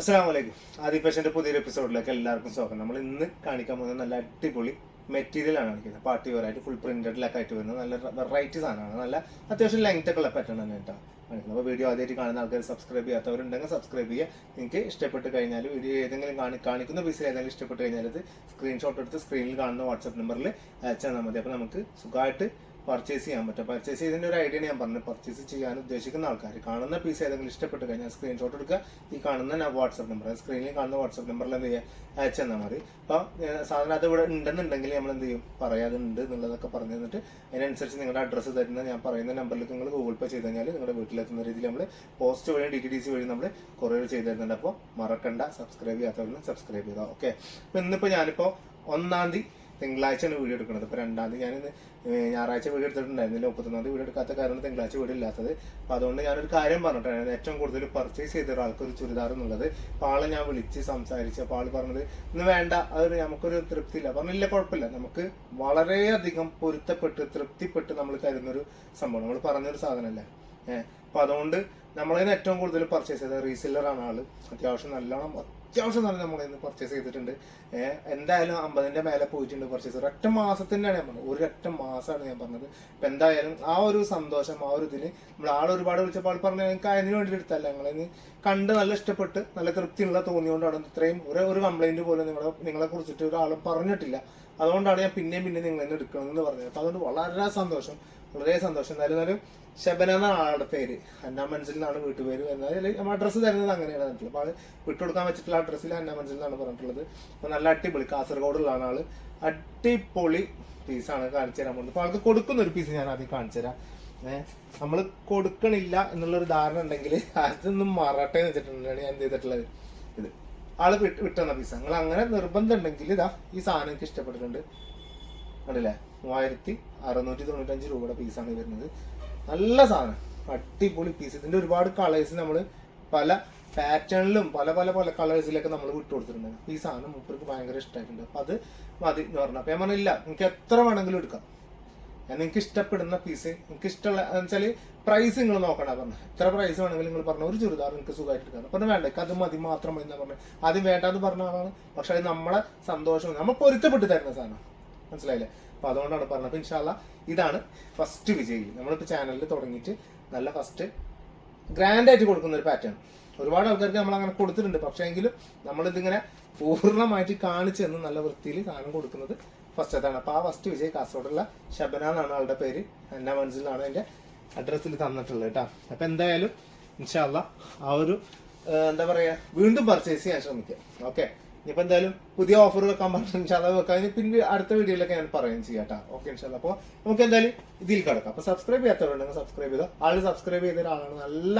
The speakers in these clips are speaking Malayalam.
അസ്സാം വലൈക്കും ആദി ഫാഷന്റെ പുതിയൊരു എപ്പിസോഡിലേക്ക് എല്ലാവർക്കും സ്വാഗതം. നമ്മൾ ഇന്ന് കാണിക്കാൻ പോകുന്നത് നല്ല അടിപൊളി മെറ്റീരിയലാണ് കാണിക്കുന്നത്. പാർട്ടി വെയറായിട്ട് ഫുൾ പ്രിന്റഡിലൊക്കെ ആയിട്ട് വരുന്നത് നല്ല വെറൈറ്റി സാധനമാണ്. നല്ല അത്യാവശ്യം ലെങ്ത് ഒക്കെ ഉള്ള പാറ്റേൺ തന്നെ കേട്ടോ അപ്പോൾ വീഡിയോ ആദ്യമായിട്ട് കാണുന്ന ആൾക്കാർ സബ്സ്ക്രൈബ് ചെയ്യാത്തവരുണ്ടെങ്കിൽ സബ്സ്ക്രൈബ് ചെയ്യുക. നിങ്ങൾക്ക് ഇഷ്ടപ്പെട്ട് കഴിഞ്ഞാൽ വീഡിയോ ഏതെങ്കിലും കാണി കാണിക്കുന്ന പീസിൽ ഏതെങ്കിലും ഇഷ്ടപ്പെട്ട് കഴിഞ്ഞാൽ അത് സ്ക്രീൻഷോട്ട് എടുത്ത് സ്ക്രീനിൽ കാണുന്ന വാട്സപ്പ് നമ്പറിൽ അയച്ചാൽ മതി. അപ്പോൾ നമുക്ക് സുഖമായിട്ട് പർച്ചേസ് ചെയ്യാൻ പറ്റും. പർച്ചേസ് ചെയ്തതിന്റെ ഒരു ഐഡിയ ഞാൻ പറഞ്ഞു. പർച്ചേസ് ചെയ്യാൻ ഉദ്ദേശിക്കുന്ന ആൾക്കാർ കാണുന്ന പീസ് ഏതെങ്കിലും ഇഷ്ടപ്പെട്ട് കഴിഞ്ഞാൽ സ്ക്രീൻഷോട്ട് എടുക്കുക. ഈ കാണുന്ന വാട്സപ്പ് നമ്പർ സ്ക്രീനിൽ കാണുന്ന വാട്സപ്പ് നമ്പറിൽ എന്ത് ചെയ്യുക? അയച്ചു തന്നാൽ മതി അപ്പോൾ സാധനം അത് ഇവിടെ ഉണ്ടെന്നുണ്ടെങ്കിൽ നമ്മൾ എന്ത് ചെയ്യും? പറയാതെ ഉണ്ട് എന്നുള്ളതൊക്കെ പറഞ്ഞു തന്നിട്ട് അതിനനുസരിച്ച് നിങ്ങളുടെ അഡ്രസ്സ് തരുന്ന ഞാൻ പറയുന്ന നമ്പറിലേക്ക് നിങ്ങൾ ഗൂഗിൾ പേ ചെയ്ത് കഴിഞ്ഞാൽ നിങ്ങളുടെ വീട്ടിലെത്തുന്ന രീതിയിൽ നമ്മൾ പോസ്റ്റ് വഴി ഡി ടി ഡി സി വഴി നമ്മൾ കുറേ ചെയ്തിരുന്നുണ്ട്. അപ്പോൾ മറക്കണ്ട. സബ്സ്ക്രൈബ് ചെയ്യാത്തവരും സബ്സ്ക്രൈബ് ചെയ്താൽ ഓക്കെ അപ്പോൾ ഇന്നിപ്പോൾ ഞാനിപ്പോൾ ഒന്നാം തീയതി തിങ്കളാഴ്ചയാണ് വീഡിയോ എടുക്കുന്നത്. ഇപ്പോൾ രണ്ടാം തീയതി ഞാനിന്ന് ഞായറാഴ്ച വീഡിയോ എടുത്തിട്ടുണ്ടായിരുന്നില്ല മുപ്പത്തൊന്നാം തീയതി വീഡിയോ എടുക്കാത്ത കാരണം തിങ്കളാഴ്ച വീഡിയോ ഇല്ലാത്തത്. അപ്പോൾ അതുകൊണ്ട് ഞാനൊരു കാര്യം പറഞ്ഞിട്ടാണ് ഏറ്റവും കൂടുതൽ പർച്ചേസ് ചെയ്ത ഒരാൾക്ക് ഒരു ചുരിദാർ എന്നുള്ളത് അപ്പോൾ ആളെ ഞാൻ വിളിച്ച് സംസാരിച്ച് അപ്പോൾ ആൾ പറഞ്ഞത് ഇന്ന് വേണ്ട. അതൊരു നമുക്കൊരു തൃപ്തിയില്ല. പറഞ്ഞില്ല കുഴപ്പമില്ല. നമുക്ക് വളരെയധികം പൊരുത്തപ്പെട്ട് തൃപ്തിപ്പെട്ട് നമ്മൾ തരുന്നൊരു സംഭവം നമ്മൾ പറഞ്ഞൊരു സാധനമല്ലേ? അപ്പോൾ അതുകൊണ്ട് നമ്മളതിന് ഏറ്റവും കൂടുതൽ പർച്ചേസ് ചെയ്ത റീസെല്ലറാണ് ആൾ. അത്യാവശ്യം നല്ലോണം അത്യാവശ്യം നല്ല നമ്മളിന്ന് പർച്ചേസ് ചെയ്തിട്ടുണ്ട്. എന്തായാലും അമ്പതിന്റെ മേലെ പോയിട്ടുണ്ട് പർച്ചേസ് ഒരൊറ്റ മാസത്തിന്റെയാണ് ഞാൻ പറഞ്ഞത്. ഒരൊറ്റ മാസമാണ് ഞാൻ പറഞ്ഞത്. ഇപ്പൊ എന്തായാലും ആ ഒരു സന്തോഷം ആ ഒരു ഇതിന് നമ്മൾ ആൾ ഒരുപാട് വിളിച്ചപ്പോൾ ആൾ പറഞ്ഞു ഞങ്ങൾക്ക് അതിന് വേണ്ടി എടുത്തല്ല ഞങ്ങളിന്ന് കണ്ട് നല്ല ഇഷ്ടപ്പെട്ട് നല്ല തൃപ്തിയുള്ള തോന്നിയോണ്ടാണ് ഇത്രയും ഒരു ഒരു കംപ്ലൈന്റ് പോലും നിങ്ങളെ നിങ്ങളെ കുറിച്ചിട്ട് ഒരാളും പറഞ്ഞിട്ടില്ല. അതുകൊണ്ടാണ് ഞാൻ പിന്നെയും പിന്നെ നിങ്ങൾ തന്നെ എടുക്കണമെന്ന് പറഞ്ഞത്. അപ്പൊ അതുകൊണ്ട് വളരെ സന്തോഷം. വളരെ സന്തോഷം. എന്തായാലും എന്നാലും ശബന എന്നാണ് ആളുടെ പേര്. അന്നാ മനസ്സിൽ നിന്നാണ് വീട്ടുപേര് എന്നാലും നമ്മൾ അഡ്രസ്സ് തരുന്നത് അങ്ങനെയാണ് പറഞ്ഞിട്ടുള്ളത്. അപ്പോൾ ആൾ വിട്ടുകൊടുക്കാൻ വെച്ചിട്ടുള്ള അഡ്രസ്സിൽ അന്നാ മനസ്സിൽ നിന്നാണ് പറഞ്ഞിട്ടുള്ളത്. അപ്പോൾ നല്ല അടിപൊളി കാസർഗോഡുള്ളതാണ് ആൾ അടിപൊളി പീസാണ് കാണിച്ചു തരാൻ പോകുന്നത്. അപ്പോൾ ആൾക്ക് കൊടുക്കുന്ന ഒരു പീസ് ഞാൻ ആദ്യം കാണിച്ചു തരാം. നമ്മൾ കൊടുക്കണില്ല എന്നുള്ളൊരു ധാരണ ഉണ്ടെങ്കിൽ അതൊന്നും മറട്ടെ എന്ന് വെച്ചിട്ടുണ്ടെങ്കിൽ ഞാൻ എന്ത് ചെയ്തിട്ടുള്ളത്. ഇത് ആൾ വിട്ട് വിട്ടുന്ന പീസ് നിങ്ങൾ അങ്ങനെ നിർബന്ധം ഉണ്ടെങ്കിൽ ഇതാ ഈ സാധനം എനിക്ക് ഇഷ്ടപ്പെട്ടിട്ടുണ്ട്. കണ്ടില്ലേ? മൂവായിരത്തി അറുന്നൂറ്റി തൊണ്ണൂറ്റഞ്ച് രൂപയുടെ പീസാണ് വരുന്നത്. നല്ല സാധനം. അടിപൊളി പീസ് ഇതിന്റെ ഒരുപാട് കളേഴ്സ് നമ്മൾ പല പാറ്റേണിലും പല പല പല കളേഴ്സിലൊക്കെ നമ്മൾ വിട്ടു കൊടുത്തിട്ടുണ്ട്. ഈ സാധനം മൂപ്പർക്ക് ഭയങ്കര ഇഷ്ടമായിട്ടുണ്ട് അപ്പൊ അത് മതി എന്ന് പറഞ്ഞു. അപ്പൊ ഞാൻ പറഞ്ഞില്ല നിങ്ങൾക്ക് എത്ര വേണമെങ്കിലും എടുക്കാം. നിങ്ങൾക്ക് ഇഷ്ടപ്പെടുന്ന പീസ് നിങ്ങൾക്ക് ഇഷ്ടമുള്ള വെച്ചാൽ പ്രൈസ് നിങ്ങൾ നോക്കണം പറഞ്ഞു. എത്ര പ്രൈസ് വേണമെങ്കിലും നിങ്ങൾ പറഞ്ഞു ഒരു ചുരിദാർ നിങ്ങൾക്ക് സുഖമായിട്ട് എടുക്കാം. പറഞ്ഞു വേണ്ട അത് മതി മാത്രം മതി എന്നാ പറഞ്ഞു. ആദ്യം വേണ്ടാന്ന് പറഞ്ഞ ആളാണ്. പക്ഷെ അത് നമ്മളെ സന്തോഷം നമ്മൾ പൊരുത്തപ്പെട്ട് തരുന്ന സാധനം. മനസ്സിലായില്ലേ? അപ്പൊ അതുകൊണ്ടാണ് പറഞ്ഞത്. അപ്പൊ ഇൻഷാല്ല ഇതാണ് ഫസ്റ്റ് വിജയി. നമ്മളിപ്പോ ചാനലിൽ തുടങ്ങിയിട്ട് നല്ല ഫസ്റ്റ് ഗ്രാൻഡ് ആയിട്ട് കൊടുക്കുന്ന ഒരു പാറ്റേൺ ഒരുപാട് ആൾക്കാർക്ക് നമ്മൾ അങ്ങനെ കൊടുത്തിട്ടുണ്ട്. പക്ഷേ എങ്കിലും നമ്മളിതിങ്ങനെ പൂർണമായിട്ട് കാണിച്ചു തന്ന് നല്ല വൃത്തിയിൽ സാധനം കൊടുക്കുന്നത് ഫസ്റ്റ് ഫസ്റ്റത്താണ് അപ്പൊ ആ ഫസ്റ്റ് വിജയ് കാസർഗോഡുള്ള ശബന എന്നാണ് ആളുടെ പേര്. എന്നെ മനസ്സിലാണ് എന്റെ അഡ്രസ്സിൽ തന്നിട്ടുള്ളത് കേട്ടോ അപ്പൊ എന്തായാലും ഇൻഷാല്ല ആ ഒരു എന്താ പറയാ വീണ്ടും പർച്ചേസ് ചെയ്യാൻ ശ്രമിക്കാം. ഓക്കെ? ഇനിയിപ്പോ എന്തായാലും പുതിയ ഓഫർ വെക്കാൻ പറഞ്ഞു വെക്കാം. ഇനി പിന്നെ അടുത്ത വീഡിയോയിലൊക്കെ ഞാൻ പറയുകയും ചെയ്യാം ഓക്കെ ഇൻഷാല്ല അപ്പോൾ നമുക്ക് എന്തായാലും ഇതിൽ കിടക്കാം. അപ്പോൾ സബ്സ്ക്രൈബ് ചെയ്യാത്തവരുണ്ടെങ്കിൽ സബ്സ്ക്രൈബ് ചെയ്തോ. ആൾ സബ്സ്ക്രൈബ് ചെയ്ത ഒരാളാണ്. നല്ല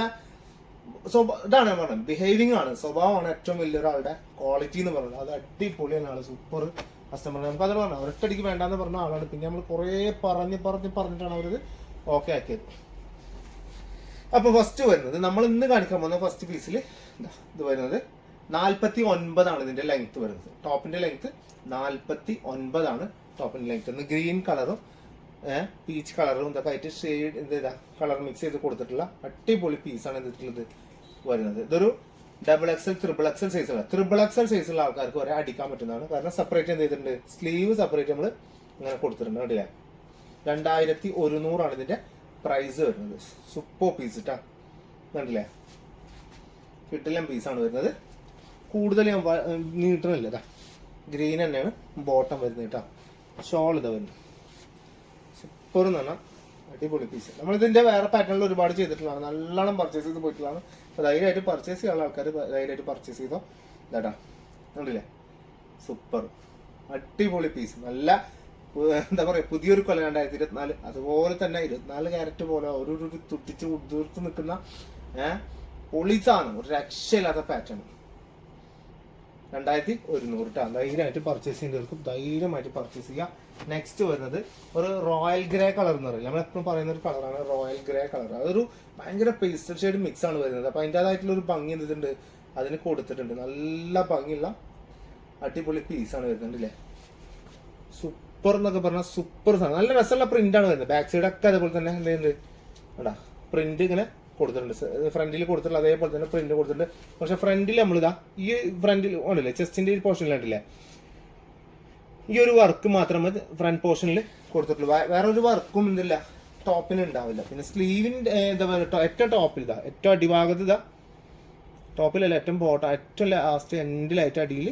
സ്വഭാവം ഇതാണ് ഞാൻ പറഞ്ഞത്. ബിഹേവിങ് ആണ്. സ്വഭാവമാണ് ഏറ്റവും വലിയ ഒരാളുടെ ക്വാളിറ്റി എന്ന് പറയുന്നത്. അത് അടിപൊളിയാണ് ആൾ. സൂപ്പർ കസ്റ്റമർ നമുക്ക് അത് പറഞ്ഞു ഒരൊറ്റടിക്ക് വേണ്ടെന്ന് പറഞ്ഞ ആളാണ്. പിന്നെ നമ്മൾ കുറേ പറഞ്ഞ് പറഞ്ഞ് പറഞ്ഞിട്ടാണ് അവരത് ഓക്കെ ആക്കിയത്. അപ്പോൾ ഫസ്റ്റ് വരുന്നത്. നമ്മൾ ഇന്ന് കാണിക്കാൻ പോകുന്ന ഫസ്റ്റ് പീസിൽ ഇത് വരുന്നത് നാൽപ്പത്തി ഒൻപതാണ് ഇതിന്റെ ലെങ്ത് വരുന്നത്. ടോപ്പിന്റെ ലെങ്ത് നാൽപ്പത്തി ഒൻപതാണ് ടോപ്പിന്റെ ലെങ്ത് ഒന്ന് ഗ്രീൻ കളറും പീച്ച് കളറും ഇതൊക്കെ ആയിട്ട് ഷെയ്ഡ് എന്ത് കളർ മിക്സ് ചെയ്ത് കൊടുത്തിട്ടുള്ള അടിപൊളി പീസാണ് ഇതിട്ടുള്ളത് വരുന്നത്. ഇതൊരു ഡബിൾ എക്സൽ ത്രിബിൾ എക്സൽ സൈസുള്ള ത്രിബിൾ എക്സൽ സൈസുള്ള ആൾക്കാർക്ക് വരെ അടിക്കാൻ പറ്റുന്നതാണ്. കാരണം സെപ്പറേറ്റ് എന്ത് ചെയ്തിട്ടുണ്ട്? സ്ലീവ് സെപ്പറേറ്റ് നമ്മൾ ഇങ്ങനെ കൊടുത്തിട്ടുണ്ട് കണ്ടില്ലേ? രണ്ടായിരത്തി ഒരുന്നൂറാണ് ഇതിന്റെ പ്രൈസ് വരുന്നത്. സൂപ്പർ പീസ് ഇട്ടാ കണ്ടില്ലേ? കിട്ടില്ല പീസാണ് വരുന്നത്. കൂടുതൽ ഞാൻ നീട്ടണില്ല ഇതാ ഗ്രീൻ തന്നെയാണ്. ബോട്ടം വരുന്നത് കേട്ടോ ഷോൾ ഇതാ വരുന്നത്. സൂപ്പർ എന്ന് പറഞ്ഞാൽ അടിപൊളി പീസ് നമ്മളിതിന്റെ വേറെ പാറ്റേണിൽ ഒരുപാട് ചെയ്തിട്ടുള്ളതാണ്. നല്ലോണം പർച്ചേസ് ചെയ്ത് പോയിട്ടുള്ളതാണ്. ധൈര്യമായിട്ട് പർച്ചേസ് ചെയ്യാനുള്ള ആൾക്കാർ ധൈര്യമായിട്ട് പർച്ചേസ് ചെയ്തോ. ഇതാട്ടാ കണ്ടില്ലേ? സൂപ്പർ അടിപൊളി പീസ് നല്ല എന്താ പറയുക പുതിയൊരു കൊല്ലം രണ്ടായിരത്തി ഇരുപത്തിനാല്. അതുപോലെ തന്നെ ഇരുപത്തിനാല് ക്യാരറ്റ് പോലെ ഓരോരു തുട്ടിച്ച് ഉതിർത്ത് നിൽക്കുന്ന ഏഹ് പൊളിച്ചാണ് ഒരു രക്ഷയില്ലാത്ത പാറ്റേൺ രണ്ടായിരത്തി ഒരുന്നൂറ് ട്ടാ ധൈര്യമായിട്ട് പർച്ചേസ് ചെയ്യുന്നവർക്കും ധൈര്യമായിട്ട് പർച്ചേസ് ചെയ്യുക നെക്സ്റ്റ് വരുന്നത് ഒരു റോയൽ ഗ്രേ കളർ എന്ന് പറയും. നമ്മളെപ്പോഴും പറയുന്ന ഒരു കളറാണ് റോയൽ ഗ്രേ കളർ അതൊരു ഭയങ്കര പേസ്റ്റൽ ഷെയ്ഡ് മിക്സ് ആണ് വരുന്നത്. അപ്പൊ അതിന്റെതായിട്ടുള്ള ഒരു ഭംഗി എന്തുണ്ട്? അതിന് കൊടുത്തിട്ടുണ്ട്. നല്ല ഭംഗിയുള്ള അടിപൊളി പീസാണ് വരുന്നുണ്ട് അല്ലേ സൂപ്പർ എന്നൊക്കെ പറഞ്ഞാൽ സൂപ്പർ സാധനം. നല്ല രസമുള്ള പ്രിന്റ് ആണ് വരുന്നത്. ബാക്ക് സൈഡ് ഒക്കെ അതേപോലെ തന്നെ എന്തെയ്യുന്നുണ്ട് പ്രിന്റ് ഇങ്ങനെ കൊടുത്തിട്ടുണ്ട്. ഫ്രണ്ടിൽ കൊടുത്തിട്ടുള്ള അതേപോലെ തന്നെ പ്രിന്റ് കൊടുത്തിട്ടുണ്ട്. പക്ഷെ ഫ്രണ്ടിൽ നമ്മളിതാ ഈ ഫ്രണ്ടിൽ ഉണ്ടല്ലേ? ചെസ്റ്റിന്റെ ഈ പോർഷനിൽ ഉണ്ടല്ലേ ഈ ഒരു വർക്ക് മാത്രമേ ഫ്രണ്ട് പോർഷനിൽ കൊടുത്തിട്ടുള്ളൂ. വേറെ ഒരു വർക്കും എന്തില്ല ടോപ്പിന് ഉണ്ടാവില്ല. പിന്നെ സ്ലീവിന്റെ എന്താ പറയുക ഏറ്റവും ടോപ്പിൽ ഇതാ. ഏറ്റവും അടിഭാഗത്ത് ഇതാ. ടോപ്പിലല്ല ഏറ്റവും ബോട്ട ഏറ്റവും ലാസ്റ്റ് എൻഡിലായിട്ട് അടിയിൽ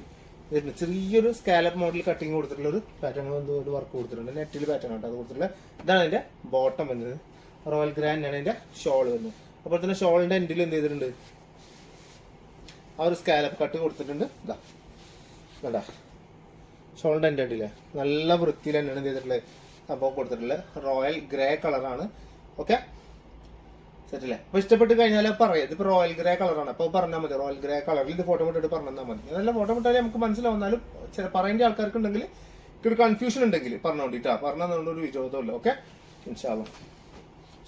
വരുന്നത് ചെറിയൊരു സ്കാലപ്പ് മോഡൽ കട്ടിങ് കൊടുത്തിട്ടുള്ള ഒരു പാറ്റേൺ ഒരു വർക്ക് കൊടുത്തിട്ടുണ്ട്. നെറ്റിൽ പാറ്റേൺ ഉണ്ട് അത് കൊടുത്തിട്ടുള്ള ഇതാണ് അതിന്റെ ബോട്ടം വരുന്നത്. റോയൽ ഗ്രാൻഡ് ആണ് അതിന്റെ ഷോൾ വരുന്നത്. അപ്പോൾ തന്നെ ഷോളിന്റെ എൻഡിൽ എന്ത് ചെയ്തിട്ടുണ്ട്? ആ ഒരു സ്കാലപ്പ് കട്ട് കൊടുത്തിട്ടുണ്ട്. ഇതാ കണ്ടാ? ഷോളിന്റെ എന്റെ അടിയിലെ നല്ല വൃത്തിയിൽ തന്നെയാണ് എന്ത് ചെയ്തിട്ടുള്ളത്? സംഭവം കൊടുത്തിട്ടുള്ളത്. റോയൽ ഗ്രേ കളറാണ് ഓക്കെ സെറ്റല്ലേ? അപ്പോൾ ഇഷ്ടപ്പെട്ട് കഴിഞ്ഞാൽ പറയാം. ഇതിപ്പോ റോയൽ ഗ്രേ കളറാണ് അപ്പോൾ പറഞ്ഞാൽ മതി. റോയൽ ഗ്രേ കളറിൽ ഇത് ഫോട്ടോ ഇട്ടിട്ട് പറഞ്ഞാൽ മതി. നല്ല ഫോട്ടോ ഇട്ടാലേ നമുക്ക് മനസ്സിലാവുന്നാലും ചില പറയേണ്ട ആൾക്കാർക്ക് ഉണ്ടെങ്കിൽ ഒരു കൺഫ്യൂഷൻ ഉണ്ടെങ്കിൽ പറഞ്ഞോണ്ടിട്ടാ പറഞ്ഞതുകൊണ്ട് ഒരു വിരോധമില്ല ഓക്കെ ഇൻഷാല്ല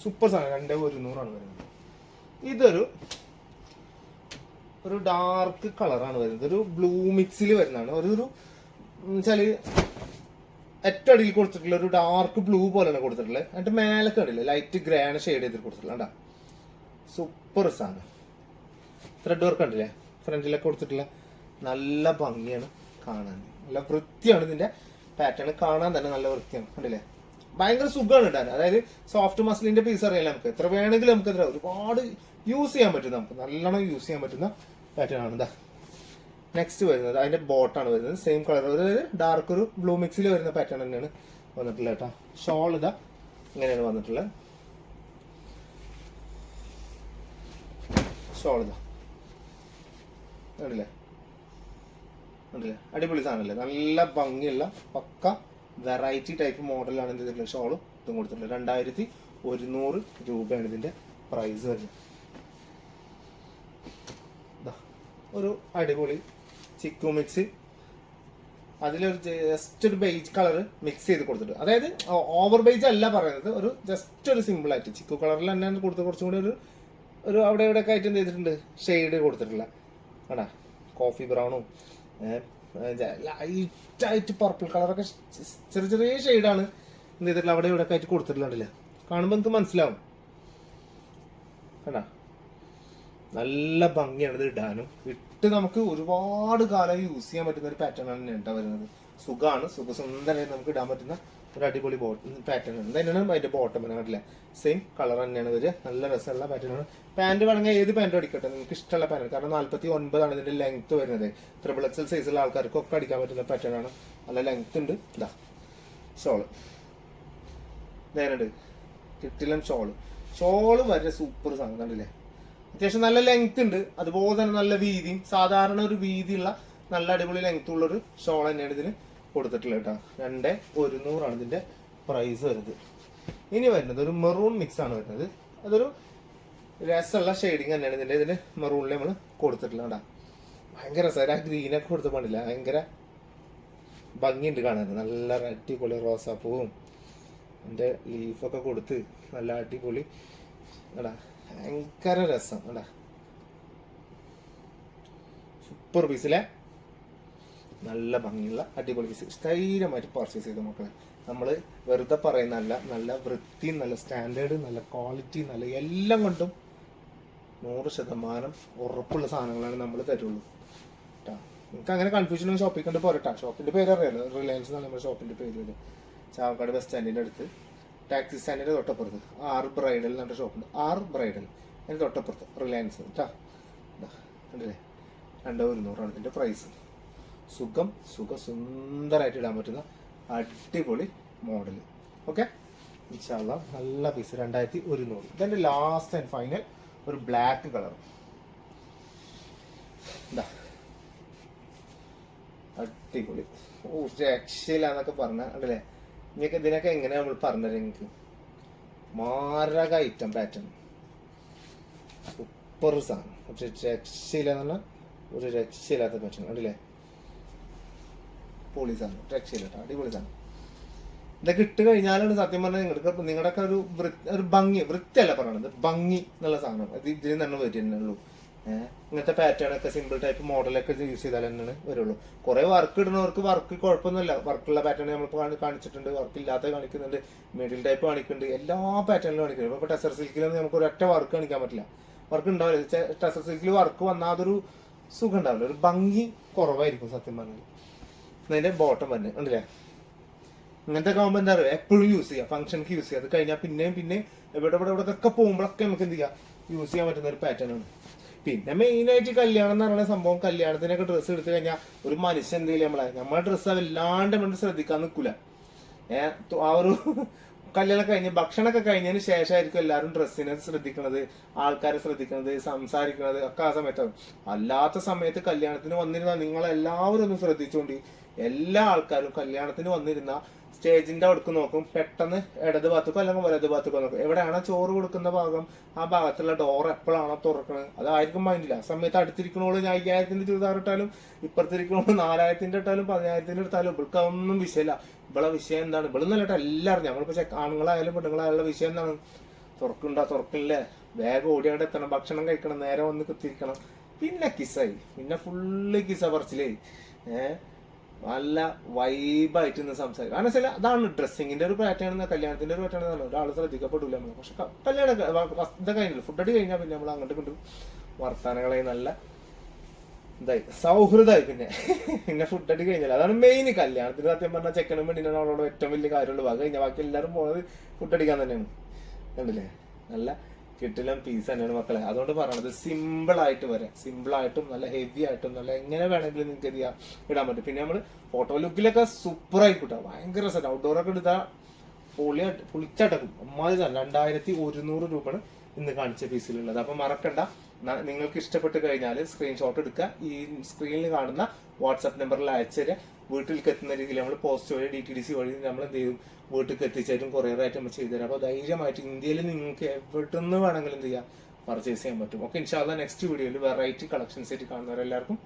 സൂപ്പർ സാധനം. രണ്ടേ ഒരുന്നൂറാണ് വരുന്നത്. ഇതൊരു ഒരു ഡാർക്ക് കളറാണ് വരുന്നത്. ഒരു ബ്ലൂ മിക്സിൽ വരുന്നതാണ്. ഒരു ഒരു വെച്ചാൽ ഏറ്റവും അടിയിൽ കൊടുത്തിട്ടുള്ള ഒരു ഡാർക്ക് ബ്ലൂ പോലെയാണ് കൊടുത്തിട്ടുള്ളത്. എന്നിട്ട് മേലെ കണ്ടില്ലേ? ലൈറ്റ് ഗ്രേ ആണ് ഷെയ്ഡ് ചെയ്തിട്ട് കൊടുത്തിട്ടുള്ളത്. കണ്ടാ? സൂപ്പർ സാധനം ത്രെഡ് വർക്ക് കണ്ടില്ലേ? ഫ്രണ്ടിലൊക്കെ കൊടുത്തിട്ടുള്ള നല്ല ഭംഗിയാണ് കാണാൻ. നല്ല വൃത്തിയാണ് ഇതിന്റെ പാറ്റേൺ കാണാൻ തന്നെ നല്ല വൃത്തിയാണ്. കണ്ടില്ലേ? ഭയങ്കര സുഖമാണ് ഇടാൻ. അതായത് സോഫ്റ്റ് മസിലിന്റെ പീസ് അറിയാലോ നമുക്ക്. എത്ര വേണമെങ്കിലും നമുക്ക് എന്താ ഒരുപാട് യൂസ് ചെയ്യാൻ പറ്റും നമുക്ക്. നല്ലോണം യൂസ് ചെയ്യാൻ പറ്റുന്ന പാറ്റേൺ ആണ്. ഇതാ നെക്സ്റ്റ് വരുന്നത് അതിന്റെ ബോട്ടാണ് വരുന്നത്. സെയിം കളർ അതായത് ഡാർക്ക് ഒരു ബ്ലൂ മിക്സിൽ വരുന്ന പാറ്റേൺ തന്നെയാണ് വന്നിട്ടുള്ളത് കേട്ടോ. ഷോൾ ഇതാ. ഇങ്ങനെയാണ് വന്നിട്ടുള്ളത്. ഷോൾ ഇതാ. കണ്ടില്ലേ? കണ്ടില്ലേ? അടിപൊളി സാധനമല്ലേ? നല്ല ഭംഗിയുള്ള പക്ക വെറൈറ്റി ടൈപ്പ് മോഡലാണ് ചെയ്തിട്ടുള്ളത് ഷോളും ഇതും കൊടുത്തിട്ടുള്ളത് രണ്ടായിരത്തി ഒരുന്നൂറ് രൂപയാണ് ഇതിന്റെ പ്രൈസ് വരുന്നത്. ഒരു അടിപൊളി ചിക്കു മിക്സ് അതിലൊരു ജസ്റ്റ് ഒരു ബേജ് കളർ മിക്സ് ചെയ്ത് കൊടുത്തിട്ട്. അതായത് ഓവർ ബേജ് അല്ല പറയുന്നത്. ഒരു ജസ്റ്റ് ഒരു സിമ്പിൾ ആയിട്ട്. ചിക്കു കളറിൽ തന്നെ കൊടുത്ത് കുറച്ചും കൂടി ഒരു ഒരു അവിടെ ഇവിടെ ഒക്കെ ആയിട്ട് എന്ത് ചെയ്തിട്ടുണ്ട്? ഷെയ്ഡ് കൊടുത്തിട്ടില്ല ആണോ കോഫി ബ്രൗണും ലൈറ്റായിട്ട് പർപ്പിൾ കളറൊക്കെ ചെറിയ ചെറിയ ഷെയ്ഡാണ് എന്ത് ചെയ്തിട്ടില്ല അവിടെ ഇവിടെ ആയിട്ട് കൊടുത്തിട്ടുണ്ടല്ലേ കാണുമ്പോൾ നിങ്ങൾക്ക് മനസ്സിലാവും? കണ്ട? നല്ല ഭംഗിയാണ് ഇത് ഇടാനും. ഇട്ട് നമുക്ക് ഒരുപാട് കാലം യൂസ് ചെയ്യാൻ പറ്റുന്ന ഒരു പാറ്റേൺ ആണ് കേട്ടോ വരുന്നത്. സുഖമാണ് സുഖസുന്ദരമായി നമുക്ക് ഇടാൻ പറ്റുന്ന ഒരു അടിപൊളി ബോട്ട് പാറ്റേൺ ഉണ്ട് തന്നെയാണ് അതിന്റെ ബോട്ടം കണ്ടില്ല? സെയിം കളർ തന്നെയാണ് വരിക നല്ല രസമുള്ള പാറ്റേൺ ആണ്. പാന്റ് വേണമെങ്കിൽ ഏത് പാന്റ് അടിക്കട്ടെ? നിങ്ങൾക്ക് ഇഷ്ടമുള്ള പാന്റ് കാരണം നാല്പത്തി ഒൻപതാണ് ഇതിന്റെ ലെങ്ത് വരുന്നത്. ത്രിബിൾ എക്സൽ സൈസുള്ള ആൾക്കാർക്കൊക്കെ അടിക്കാൻ പറ്റുന്ന പാറ്റേൺ ആണ്. നല്ല ലെങ്ത് ഉണ്ട്. ഇതാ. ഷോൾ നേരിട്ട് കിട്ടില്ല ഷോൾ ഷോൾ വരെ സൂപ്പർ സാധനം. കണ്ടില്ലേ? അത്യാവശ്യം നല്ല ലെങ്ത് ഉണ്ട്. അതുപോലെ തന്നെ നല്ല വീതിയും സാധാരണ ഒരു വീതിയുള്ള നല്ല അടിപൊളി ലെങ്ത് ഉള്ള ഒരു ഷോൾ തന്നെയാണ് ഇതിന്. കൊടുത്തിട്ടുള്ളത് കേട്ടോ. രണ്ട് ഒരുന്നൂറാണ് ഇതിന്റെ പ്രൈസ് വരുന്നത്. ഇനി വരുന്നത് ഒരു മെറൂൺ മിക്സ് ആണ് വരുന്നത്. അതൊരു രസമുള്ള ഷെയ്ഡിങ് തന്നെയാണ് ഇതിന്റെ ഇതിന് മെറൂണിൽ നമ്മൾ കൊടുത്തിട്ടില്ല കേട്ടോ. ഭയങ്കര രസം. ആ ഗ്രീനൊക്കെ കൊടുത്ത് പാടില്ല ഭയങ്കര ഭംഗിയുണ്ട് കാണാൻ. നല്ല അടിപൊളി റോസാപ്പൂവും എന്റെ ലീഫൊക്കെ കൊടുത്ത് നല്ല അടിപൊളി എടാ ഭയങ്കര രസം എടാ സൂപ്പർ പീസിലെ നല്ല ഭംഗിയുള്ള അടിപൊളി പീസ് സ്ഥൈര്യമായിട്ട് പർച്ചേസ് ചെയ്ത് മക്കളെ. നമ്മൾ വെറുതെ പറയുന്നതല്ല നല്ല വൃത്തി നല്ല സ്റ്റാൻഡേർഡ് നല്ല ക്വാളിറ്റി നല്ല എല്ലാം കൊണ്ടും നൂറ് ശതമാനം ഉറപ്പുള്ള സാധനങ്ങളാണ് നമ്മൾ തരുള്ളൂ. കേട്ടോ നിങ്ങൾക്ക് അങ്ങനെ കൺഫ്യൂഷൻ ഷോപ്പിൽ കണ്ട് പോരട്ടാ. ഷോപ്പിന്റെ പേര് അറിയാലോ? റിലയൻസ് എന്നാണ് നമ്മുടെ ഷോപ്പിന്റെ പേര് വരും ചാവക്കാട് ബസ് സ്റ്റാൻഡിന്റെ അടുത്ത്. ടാക്സി സ്റ്റാൻഡിന്റെ തൊട്ടപ്പുറത്ത്. ആർ ബ്രൈഡൽ എന്നുള്ള ഷോപ്പുണ്ട് ആർ ബ്രൈഡൽ എന്റെ തൊട്ടപ്പുറത്ത്. റിലയൻസ് കേട്ടോ കണ്ടില്ലേ? രണ്ടോ ഇരുന്നൂറാണ് ഇതിന്റെ പ്രൈസ് സുഖം സുഖ സുന്ദരമായിട്ട് ഇടാൻ പറ്റുന്ന അടിപൊളി മോഡൽ ഓക്കെ ഇൻഷാല്ല നല്ല പീസ് രണ്ടായിരത്തി ഒരുന്നൂറ്. ഇതെന്റെ ലാസ്റ്റ് ആൻഡ് ഫൈനൽ ഒരു ബ്ലാക്ക് കളർ അടിപൊളി. ഓ രക്ഷയില്ല എന്നൊക്കെ പറഞ്ഞ അല്ലേ നിങ്ങൾക്ക് ഇതിനൊക്കെ എങ്ങനെയാ നമ്മൾ പറഞ്ഞത് നിങ്ങൾക്ക്? മാരക ഐറ്റം പാറ്റേൺ സൂപ്പർ സാധനം. പക്ഷെ രക്ഷയില്ല എന്ന് പറഞ്ഞാൽ ഒരു രക്ഷയില്ലാത്ത പാറ്റേൺ കണ്ടില്ലേ? പൊളി സാധനം. രക്ഷയില്ല കേട്ടോ അടിപൊളി സാധനം. ഇതൊക്കെ ഇട്ട് കഴിഞ്ഞാലാണ് സത്യം പറഞ്ഞാൽ നിങ്ങൾക്ക് നിങ്ങളുടെയൊക്കെ ഒരു വൃത്തി ഒരു ഭംഗി വൃത്തിയല്ല പറയണത്. ഭംഗി എന്നുള്ള സാധനം. അത് ഇതിൽ തന്നെ വരുന്നുള്ളൂ ഇങ്ങനത്തെ പാറ്റേൺ ഒക്കെ സിമ്പിൾ ടൈപ്പ് മോഡലൊക്കെ യൂസ് ചെയ്താൽ തന്നെയാണ് വരുള്ളൂ. കുറെ വർക്ക് ഇടുന്നവർക്ക് വർക്ക് കുഴപ്പമൊന്നുമില്ല. വർക്കുള്ള പാറ്റേൺ കാണി- കാണിച്ചിട്ടുണ്ട്. വർക്ക് ഇല്ലാത്ത കാണിക്കുന്നുണ്ട്. മിഡിൽ ടൈപ്പ് കാണിക്കുന്നുണ്ട്. എല്ലാ പാറ്റേണിലും കാണിക്കുന്നുണ്ട്. ഇപ്പോൾ ടെസർ സിൽക്കിലൊന്നും നമുക്ക് ഒരൊറ്റ വർക്ക് കാണിക്കാൻ പറ്റില്ല. വർക്ക് ഉണ്ടാവില്ല. ടെസർ സിൽക്കിൽ വർക്ക് വന്നാൽ അതൊരു സുഖം ഉണ്ടാവില്ല. ഒരു ഭംഗി കുറവായിരിക്കും സത്യം പറഞ്ഞാൽ അതിന്റെ ബോട്ടം തന്നെ ഉണ്ടല്ലേ ഇങ്ങനത്തെ ആകുമ്പോൾ എന്താ പറയുക എപ്പോഴും യൂസ് ചെയ്യാം. ഫംഗ്ഷൻക്ക് യൂസ് ചെയ്യാം. അത് കഴിഞ്ഞാൽ പിന്നെയും പിന്നെ എവിടെ എവിടെ ഇവിടെയൊക്കെ പോകുമ്പോഴൊക്കെ നമുക്ക് എന്ത് ചെയ്യാം? യൂസ് ചെയ്യാൻ പറ്റുന്ന ഒരു പാറ്റേൺ ആണ്. പിന്നെ മെയിൻ ആയിട്ട് കല്യാണം എന്ന് പറയുന്ന സംഭവം കല്യാണത്തിനൊക്കെ ഡ്രസ്സ് എടുത്തു കഴിഞ്ഞാൽ ഒരു മനുഷ്യൻ എന്ത് നമ്മളെ? നമ്മളെ ഡ്രസ്സ് വല്ലാണ്ട് നമ്മൾ ശ്രദ്ധിക്കാൻ നിൽക്കൂല. ഏഹ് ആ ഒരു കല്യാണം കഴിഞ്ഞ് ഭക്ഷണമൊക്കെ കഴിഞ്ഞതിന് ശേഷമായിരിക്കും എല്ലാവരും ഡ്രസ്സിനെ ശ്രദ്ധിക്കുന്നത് ആൾക്കാരെ ശ്രദ്ധിക്കുന്നത് സംസാരിക്കുന്നത് ഒക്കെ ആ സമയത്താണ് അല്ലാത്ത സമയത്ത് കല്യാണത്തിന് വന്നിരുന്ന നിങ്ങളെല്ലാവരും ഒന്ന് ശ്രദ്ധിച്ചുകൊണ്ട് എല്ലാ ആൾക്കാരും കല്യാണത്തിന് വന്നിരുന്ന സ്റ്റേജിന്റെ അടുക്ക് നോക്കും. പെട്ടെന്ന് ഇടത് ഭാഗത്തേക്കോ അല്ലെങ്കിൽ വലത് ഭാഗത്തേക്കോ നോക്കും. എവിടെയാണോ ചോറ് കൊടുക്കുന്ന ഭാഗം ആ ഭാഗത്തുള്ള ഡോർ എപ്പോഴാണോ തുറക്കുന്നത് അതായിരിക്കും മൈൻഡില്ല ആ സമയത്ത് അടുത്തിരിക്കണോളൂ ഞാൻ അയ്യായിരത്തിന്റെ ചുരിദാർ ഇട്ടാലും ഇപ്പുറത്തിരിക്കണോൾ നാലായിരത്തിന്റെ ഇട്ടാലും പതിനായിരത്തിന്റെ ഇട്ടാലും ഇവൾക്ക് ഒന്നും വിഷയമില്ല. ഇവളെ വിഷയം എന്താണ്? ഇവിടെ നല്ലട്ട് എല്ലാവരും. ചെക്ക ആണുങ്ങളായാലും പെണ്ണുങ്ങളായാലും വിഷയം എന്താണ്? തുറക്കുണ്ടോ തുറക്കില്ലേ? വേഗം ഓടിയാണ്ട് എത്തണം. ഭക്ഷണം കഴിക്കണം. നേരെ വന്ന് കുത്തിരിക്കണം. പിന്നെ കിസ്സായി. പിന്നെ ഫുള്ള് കിസ്സ പറച്ചിലേ. ഏഹ്? നല്ല വൈബായിട്ട് ഇന്ന് സംസാരിക്കും. കാരണം വെച്ചാൽ അതാണ് ഡ്രസ്സിങ്ങിന്റെ ഒരു പാറ്റേൺ കല്യാണത്തിന്റെ ഒരു പാറ്റേൺ എന്നാണ് ഒരാൾ ശ്രദ്ധിക്കപ്പെടില്ല നമ്മൾ പക്ഷെ കല്യാണം ക- വ- വ- ഇത് കഴിഞ്ഞില്ല ഫുഡ് അടി കഴിഞ്ഞാൽ പിന്നെ നമ്മൾ അങ്ങോട്ട് കൊണ്ട് വർത്താനങ്ങളായി നല്ല ഇതായി. സൗഹൃദമായി പിന്നെ. പിന്നെ ഫുഡ് അടി കഴിഞ്ഞാൽ അതാണ് മെയിൻ കല്യാണത്തിന് സത്യം പറഞ്ഞാൽ ചെക്കനും പെണ്ണിനാണ് അവളോട് ഏറ്റവും വലിയ കാര്യമുള്ളൂ. ഭാഗം കഴിഞ്ഞാൽ ബാക്കി എല്ലാവരും പോകുന്നത് ഫുഡ് അടിക്കാൻ തന്നെയാണ്. കണ്ടില്ലേ? നല്ല കിട്ടിലും പീസ് തന്നെയാണ് മക്കളെ. അതുകൊണ്ട് പറയണത് സിമ്പിൾ ആയിട്ട് വരാം. സിമ്പിൾ ആയിട്ടും നല്ല ഹെവി ആയിട്ടും നല്ല എങ്ങനെ വേണമെങ്കിലും നിങ്ങൾക്ക് എന്ത് ചെയ്യാം. ഇടാൻ പറ്റും. പിന്നെ നമ്മൾ ഫോട്ടോ ലുക്കിലൊക്കെ സൂപ്പർ ആയിക്കോട്ടെ ഭയങ്കര സെറ്റ് ഔട്ട്ഡോർ ഒക്കെ എടുത്താൽ പൊളി പൊളിച്ചടക്കും. അമ്മാതിരി തന്നെ രണ്ടായിരത്തി ഒരുന്നൂറ് രൂപയാണ് ഇന്ന് കാണിച്ച പീസിലുള്ളത് അപ്പൊ മറക്കണ്ട. നിങ്ങൾക്ക് ഇഷ്ടപ്പെട്ട് കഴിഞ്ഞാൽ സ്ക്രീൻഷോട്ട് എടുക്കുക. ഈ സ്ക്രീനിൽ കാണുന്ന വാട്സാപ്പ് നമ്പറിൽ അയച്ചു തരിക. വീട്ടിലേക്ക് എത്തുന്ന രീതിയിൽ നമ്മൾ പോസ്റ്റ് വഴി ഡി ടി ഡി സി വഴി നമ്മൾ എന്ത് ചെയ്യും വീട്ടിലേക്ക് എത്തിച്ചേരും കൊറിയർ ആയിട്ട് നമ്മൾ ചെയ്തു തരാം. അപ്പോൾ ധൈര്യമായിട്ട് ഇന്ത്യയിൽ നിങ്ങൾക്ക് എവിടെ നിന്ന് വേണമെങ്കിലും എന്ത് ചെയ്യാം? പർച്ചേസ് ചെയ്യാൻ പറ്റും. ഓക്കെ ഇൻഷാല്ല നെക്സ്റ്റ് വീഡിയോയിൽ വെറൈറ്റി കളക്ഷൻസ് ആയിട്ട് കാണുന്നവരെല്ലാവർക്കും